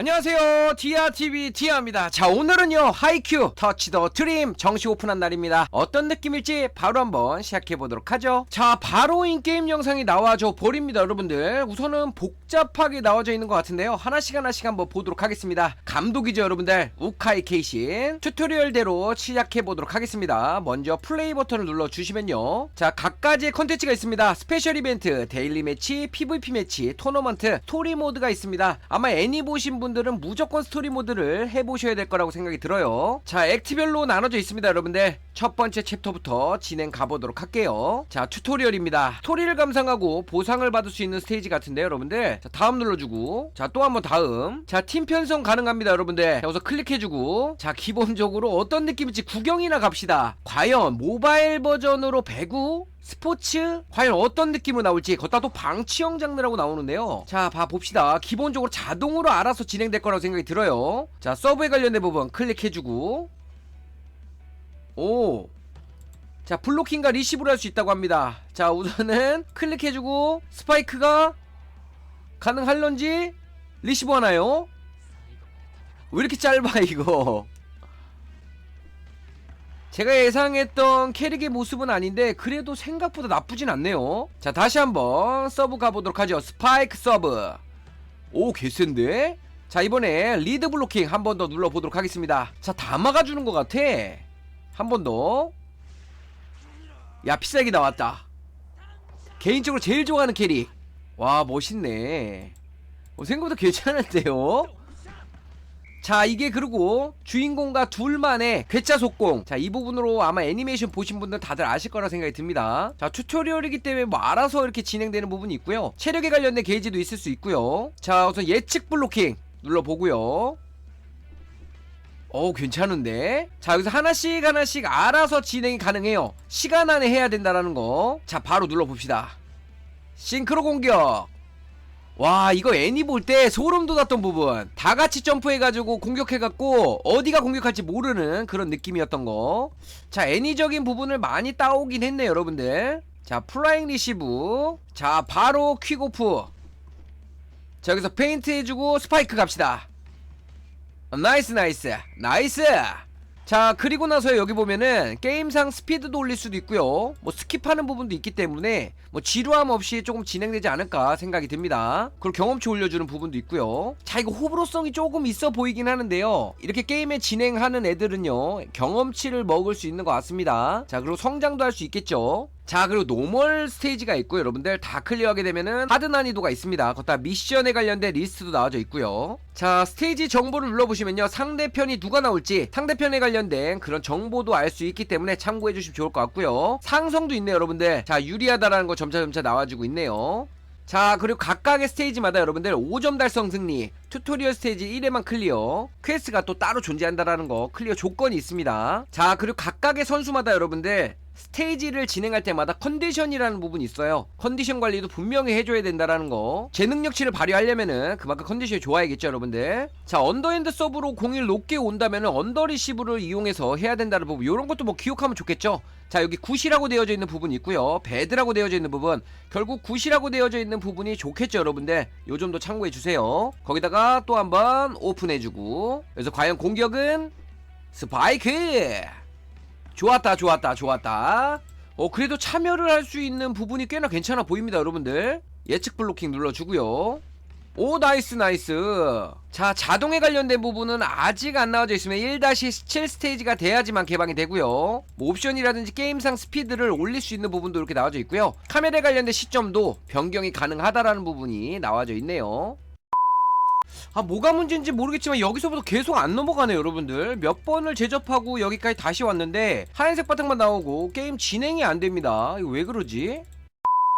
안녕하세요. 디아TV 디아입니다. 자 오늘은요 하이큐 터치 더 드림 정식 오픈한 날입니다. 어떤 느낌일지 바로 한번 시작해보도록 하죠. 자 바로 인게임 영상이 나와줘 버립니다 여러분들. 우선은 복잡하게 나와져 있는 것 같은데요. 하나씩 하나씩 한번 보도록 하겠습니다. 감독이죠 여러분들. 우카이 케이신. 튜토리얼대로 시작해보도록 하겠습니다. 먼저 플레이 버튼을 눌러주시면요. 자 각가지의 컨텐츠가 있습니다. 스페셜 이벤트 데일리 매치 PVP 매치 토너먼트 스토리 모드가 있습니다. 아마 애니 보신 분 들은 무조건 스토리 모드를 해보셔야 될 거라고 생각이 들어요. 자 액트별로 나눠져 있습니다 여러분들. 첫 번째 챕터부터 진행 가보도록 할게요. 자 튜토리얼입니다. 스토리를 감상하고 보상을 받을 수 있는 스테이지 같은데요 여러분들. 자 다음 눌러주고. 자 또 한 번 다음. 자 팀 편성 가능합니다 여러분들. 자 여기서 클릭해주고. 자 기본적으로 어떤 느낌일지 구경이나 갑시다. 과연 모바일 버전으로 배구 스포츠? 과연 어떤 느낌으로 나올지 걷다 또 방치형 장르라고 나오는데요. 자 봐봅시다. 기본적으로 자동으로 알아서 진행될 거라고 생각이 들어요. 자 서브에 관련된 부분 클릭해주고. 오. 자 블로킹과 리시브를 할 수 있다고 합니다. 자 우선은 클릭해주고 스파이크가 가능할런지 리시브 하나요? 왜 이렇게 짧아 이거 제가 예상했던 캐릭의 모습은 아닌데 그래도 생각보다 나쁘진 않네요. 자 다시 한번 서브 가보도록 하죠. 스파이크 서브. 오 개센데? 자 이번에 리드 블로킹 한 번 더 눌러보도록 하겠습니다. 자다 막아주는 것 같아. 한 번더야 피싸기 나왔다. 개인적으로 제일 좋아하는 캐릭. 와 멋있네. 어, 생각보다 괜찮은데요 자 이게 그리고 주인공과 둘만의 괴짜 속공. 자 이 부분으로 아마 애니메이션 보신 분들 다들 아실 거라 생각이 듭니다. 자 튜토리얼이기 때문에 뭐 알아서 이렇게 진행되는 부분이 있고요. 체력에 관련된 게이지도 있을 수 있고요. 자 우선 예측 블로킹 눌러보고요. 어 괜찮은데? 자 여기서 하나씩 하나씩 알아서 진행이 가능해요. 시간 안에 해야 된다라는 거자 바로 눌러봅시다. 싱크로 공격 와 이거 애니 볼 때 소름 돋았던 부분. 다 같이 점프해가지고 공격해갖고 어디가 공격할지 모르는 그런 느낌이었던 거자 애니적인 부분을 많이 따오긴 했네 여러분들. 자 플라잉 리시브 자 바로 퀵오프. 자 여기서 페인트 해주고 스파이크 갑시다. 어, 나이스 나이스. 나이스 자 그리고 나서 여기 보면은 게임상 스피드도 올릴 수도 있고요. 뭐 스킵하는 부분도 있기 때문에 뭐 지루함 없이 조금 진행되지 않을까 생각이 듭니다. 그리고 경험치 올려주는 부분도 있고요. 자 이거 호불호성이 조금 있어 보이긴 하는데요. 이렇게 게임에 진행하는 애들은요 경험치를 먹을 수 있는 것 같습니다. 자 그리고 성장도 할 수 있겠죠 자 그리고 노멀 스테이지가 있고 여러분들 다 클리어하게 되면은 하드 난이도가 있습니다. 거기다 미션에 관련된 리스트도 나와져 있고요. 자 스테이지 정보를 눌러보시면요. 상대편이 누가 나올지 상대편에 관련된 그런 정보도 알 수 있기 때문에 참고해 주시면 좋을 것 같고요. 상성도 있네요 여러분들. 자 유리하다라는 거 점차점차 나와주고 있네요. 자 그리고 각각의 스테이지마다 여러분들 5점 달성 승리 튜토리얼 스테이지 1회만 클리어 퀘스트가 또 따로 존재한다라는 거 클리어 조건이 있습니다. 자 그리고 각각의 선수마다 여러분들 스테이지를 진행할 때마다 컨디션이라는 부분이 있어요. 컨디션 관리도 분명히 해줘야 된다라는 거 제 능력치를 발휘하려면은 그만큼 컨디션이 좋아야겠죠 여러분들. 자 언더핸드 서브로 공을 높게 온다면은 언더 리시브를 이용해서 해야 된다는 부분 이런 것도 뭐 기억하면 좋겠죠? 자 여기 굿이라고 되어져 있는 부분이 있고요. 배드라고 되어져 있는 부분. 결국 굿이라고 되어져 있는 부분이 좋겠죠 여러분들? 요 점도 참고해 주세요. 거기다가 또 한번 오픈해 주고. 그래서 과연 공격은 스파이크 좋았다 좋았다 좋았다. 어 그래도 참여를 할 수 있는 부분이 꽤나 괜찮아 보입니다 여러분들. 예측 블로킹 눌러주고요. 오 나이스 나이스. 자 자동에 관련된 부분은 아직 안 나와져 있으면 1-7 스테이지가 돼야지만 개방이 되고요. 뭐 옵션이라든지 게임상 스피드를 올릴 수 있는 부분도 이렇게 나와져 있고요. 카메라에 관련된 시점도 변경이 가능하다라는 부분이 나와져 있네요 아 뭐가 문제인지 모르겠지만 여기서부터 계속 안 넘어가네요 여러분들. 몇 번을 제접하고 여기까지 다시 왔는데 하얀색 바탕만 나오고 게임 진행이 안 됩니다. 이거 왜 그러지?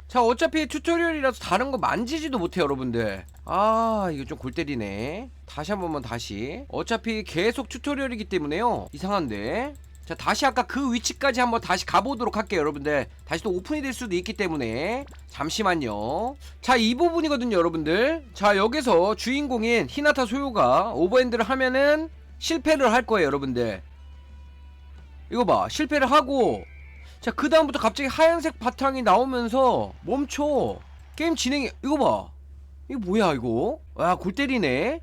자 어차피 튜토리얼이라서 다른 거 만지지도 못해요 여러분들. 아 이거 좀 골 때리네. 다시 한 번만 다시. 어차피 계속 튜토리얼이기 때문에요. 이상한데 자 다시 아까 그 위치까지 한번 다시 가보도록 할게요 여러분들. 다시 또 오픈이 될 수도 있기 때문에. 잠시만요. 자 이 부분이거든요 여러분들. 자 여기서 주인공인 히나타 소요가 오버핸드를 하면은 실패를 할 거예요 여러분들. 이거 봐 실패를 하고. 자그 다음부터 갑자기 하얀색 바탕이 나오면서 멈춰. 게임 진행이 이거 봐. 이거 뭐야 이거? 와골 때리네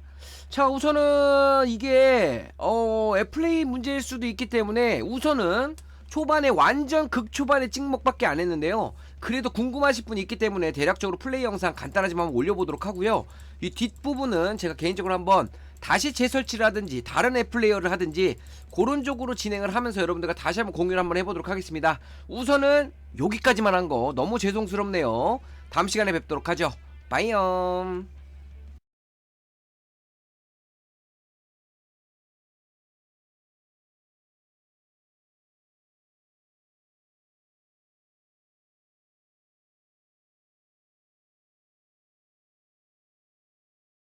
자 우선은 이게 어 애플레이 문제일 수도 있기 때문에 우선은 초반에 완전 극초반에 찍먹밖에 안 했는데요. 그래도 궁금하실 분이 있기 때문에 대략적으로 플레이 영상 간단하지만 한번 올려보도록 하고요. 이 뒷부분은 제가 개인적으로 한번 다시 재설치를 하든지 다른 앱 플레이어를 하든지 그런 쪽으로 진행을 하면서 여러분들과 다시 한번 공유를 한번 해보도록 하겠습니다. 우선은 여기까지만 한 거 너무 죄송스럽네요. 다음 시간에 뵙도록 하죠. 빠이염